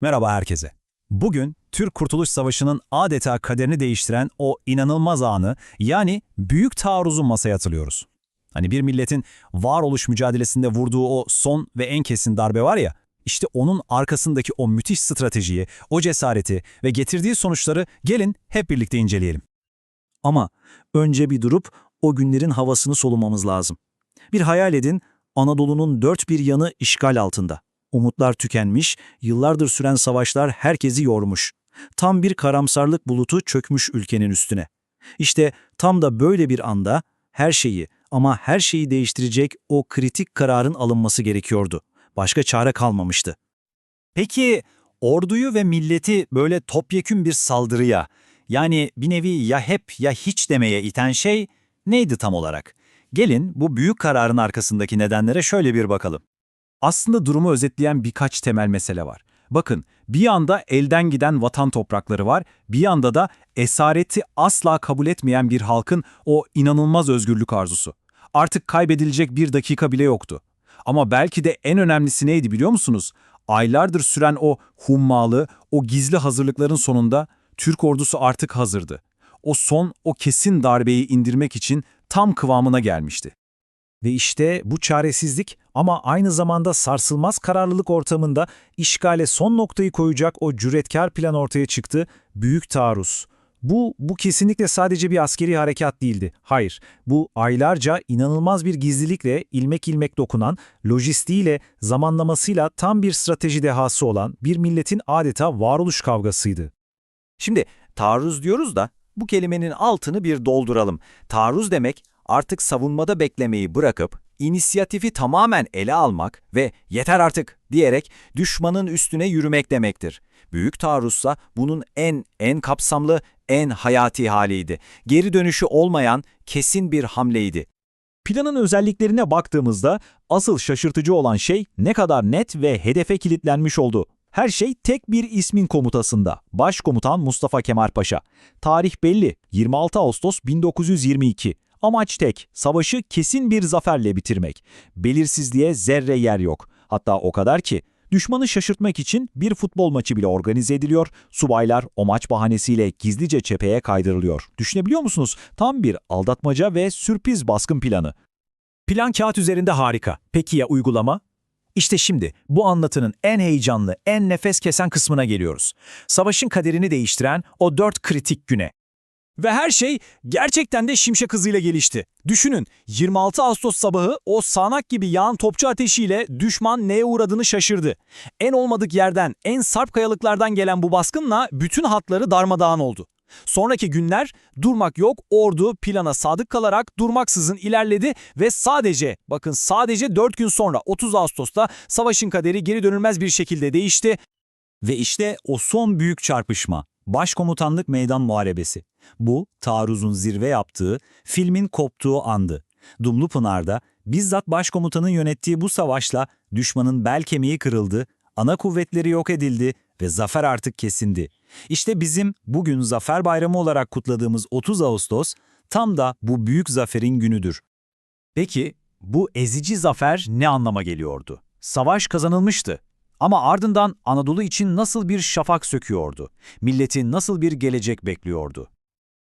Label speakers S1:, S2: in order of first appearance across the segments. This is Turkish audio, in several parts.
S1: Merhaba herkese. Bugün Türk Kurtuluş Savaşı'nın adeta kaderini değiştiren o inanılmaz anı yani Büyük Taarruz'u masaya atılıyoruz. Hani bir milletin varoluş mücadelesinde vurduğu o son ve en kesin darbe var ya, işte onun arkasındaki o müthiş stratejiyi, o cesareti ve getirdiği sonuçları gelin hep birlikte inceleyelim.
S2: Ama önce bir durup o günlerin havasını solumamız lazım. Bir hayal edin, Anadolu'nun dört bir yanı işgal altında. Umutlar tükenmiş, yıllardır süren savaşlar herkesi yormuş. Tam bir karamsarlık bulutu çökmüş ülkenin üstüne. İşte tam da böyle bir anda her şeyi ama her şeyi değiştirecek o kritik kararın alınması gerekiyordu. Başka çare kalmamıştı.
S1: Peki orduyu ve milleti böyle topyekün bir saldırıya, yani bir nevi ya hep ya hiç demeye iten şey neydi tam olarak? Gelin bu büyük kararın arkasındaki nedenlere şöyle bir bakalım. Aslında durumu özetleyen birkaç temel mesele var. Bakın, bir yanda elden giden vatan toprakları var, bir yanda da esareti asla kabul etmeyen bir halkın o inanılmaz özgürlük arzusu. Artık kaybedilecek bir dakika bile yoktu. Ama belki de en önemlisi neydi biliyor musunuz? Aylardır süren o hummalı, o gizli hazırlıkların sonunda Türk ordusu artık hazırdı. O son, o kesin darbeyi indirmek için tam kıvamına gelmişti.
S2: Ve işte bu çaresizlik ama aynı zamanda sarsılmaz kararlılık ortamında işgale son noktayı koyacak o cüretkar plan ortaya çıktı, Büyük Taarruz. Bu, bu kesinlikle sadece bir askeri harekat değildi. Hayır, bu aylarca inanılmaz bir gizlilikle ilmek ilmek dokunan, lojistiğiyle, zamanlamasıyla tam bir strateji dehası olan bir milletin adeta varoluş kavgasıydı.
S3: Şimdi taarruz diyoruz da bu kelimenin altını bir dolduralım. Taarruz demek artık savunmada beklemeyi bırakıp inisiyatifi tamamen ele almak ve yeter artık diyerek düşmanın üstüne yürümek demektir. Büyük taarruzsa bunun en en kapsamlı, en hayati haliydi. Geri dönüşü olmayan kesin bir hamleydi.
S2: Planın özelliklerine baktığımızda asıl şaşırtıcı olan şey ne kadar net ve hedefe kilitlenmiş oldu. Her şey tek bir ismin komutasında. Başkomutan Mustafa Kemal Paşa. Tarih belli. 26 Ağustos 1922. Amaç tek. Savaşı kesin bir zaferle bitirmek. Belirsizliğe zerre yer yok. Hatta o kadar ki düşmanı şaşırtmak için bir futbol maçı bile organize ediliyor. Subaylar o maç bahanesiyle gizlice cepheye kaydırılıyor. Düşünebiliyor musunuz? Tam bir aldatmaca ve sürpriz baskın planı. Plan kağıt üzerinde harika. Peki ya uygulama? İşte şimdi bu anlatının en heyecanlı, en nefes kesen kısmına geliyoruz. Savaşın kaderini değiştiren o dört kritik güne. Ve her şey gerçekten de şimşek hızıyla gelişti. Düşünün 26 Ağustos sabahı o sağanak gibi yağan topçu ateşiyle düşman neye uğradığını şaşırdı. En olmadık yerden, en sarp kayalıklardan gelen bu baskınla bütün hatları darmadağın oldu. Sonraki günler durmak yok, ordu plana sadık kalarak durmaksızın ilerledi ve sadece, bakın sadece 4 gün sonra 30 Ağustos'ta savaşın kaderi geri dönülmez bir şekilde değişti. Ve işte o son büyük çarpışma, Başkomutanlık Meydan Muharebesi. Bu, taarruzun zirve yaptığı, filmin koptuğu andı. Dumlupınar'da bizzat başkomutanın yönettiği bu savaşla düşmanın bel kemiği kırıldı, ana kuvvetleri yok edildi ve zafer artık kesindi. İşte bizim bugün Zafer Bayramı olarak kutladığımız 30 Ağustos tam da bu büyük zaferin günüdür. Peki bu ezici zafer ne anlama geliyordu? Savaş kazanılmıştı. Ama ardından Anadolu için nasıl bir şafak söküyordu? Milleti nasıl bir gelecek bekliyordu?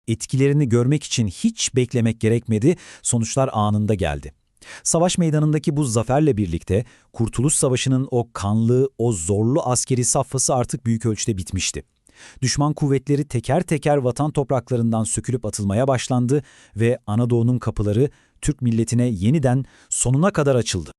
S2: Etkilerini görmek için hiç beklemek gerekmedi, sonuçlar anında geldi. Savaş meydanındaki bu zaferle birlikte Kurtuluş Savaşı'nın o kanlı, o zorlu askeri safhası artık büyük ölçüde bitmişti. Düşman kuvvetleri teker teker vatan topraklarından sökülüp atılmaya başlandı ve Anadolu'nun kapıları Türk milletine yeniden sonuna kadar açıldı.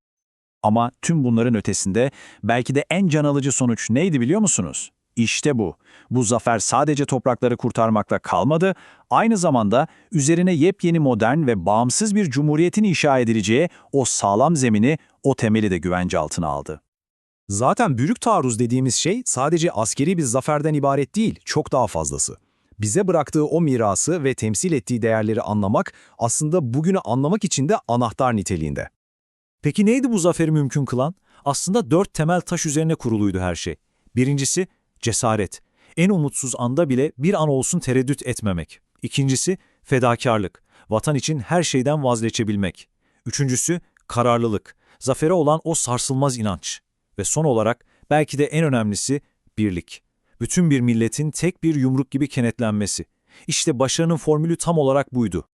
S2: Ama tüm bunların ötesinde belki de en can alıcı sonuç neydi biliyor musunuz? İşte bu. Bu zafer sadece toprakları kurtarmakla kalmadı, aynı zamanda üzerine yepyeni modern ve bağımsız bir cumhuriyetin inşa edileceği o sağlam zemini, o temeli de güvence altına aldı.
S4: Zaten büyük taarruz dediğimiz şey sadece askeri bir zaferden ibaret değil, çok daha fazlası. Bize bıraktığı o mirası ve temsil ettiği değerleri anlamak aslında bugünü anlamak için de anahtar niteliğinde.
S2: Peki neydi bu zaferi mümkün kılan? Aslında dört temel taş üzerine kuruluydu her şey. Birincisi, cesaret. En umutsuz anda bile bir an olsun tereddüt etmemek. İkincisi, fedakarlık. Vatan için her şeyden vazgeçebilmek. Üçüncüsü, kararlılık. Zafere olan o sarsılmaz inanç. Ve son olarak, belki de en önemlisi,
S1: birlik. Bütün bir milletin tek bir yumruk gibi kenetlenmesi. İşte başarının formülü tam olarak buydu.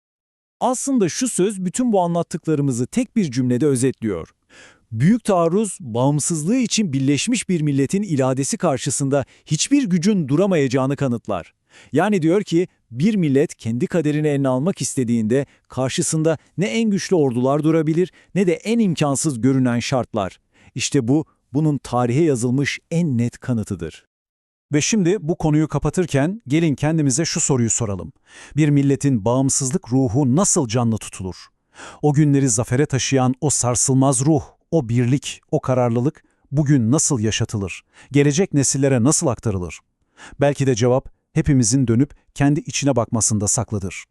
S5: Aslında şu söz bütün bu anlattıklarımızı tek bir cümlede özetliyor. Büyük taarruz, bağımsızlığı için birleşmiş bir milletin iradesi karşısında hiçbir gücün duramayacağını kanıtlar. Yani diyor ki, bir millet kendi kaderini eline almak istediğinde karşısında ne en güçlü ordular durabilir ne de en imkansız görünen şartlar. İşte bu, bunun tarihe yazılmış en net kanıtıdır.
S6: Ve şimdi bu konuyu kapatırken gelin kendimize şu soruyu soralım. Bir milletin bağımsızlık ruhu nasıl canlı tutulur? O günleri zafere taşıyan o sarsılmaz ruh, o birlik, o kararlılık bugün nasıl yaşatılır? Gelecek nesillere nasıl aktarılır? Belki de cevap hepimizin dönüp kendi içine bakmasında saklıdır.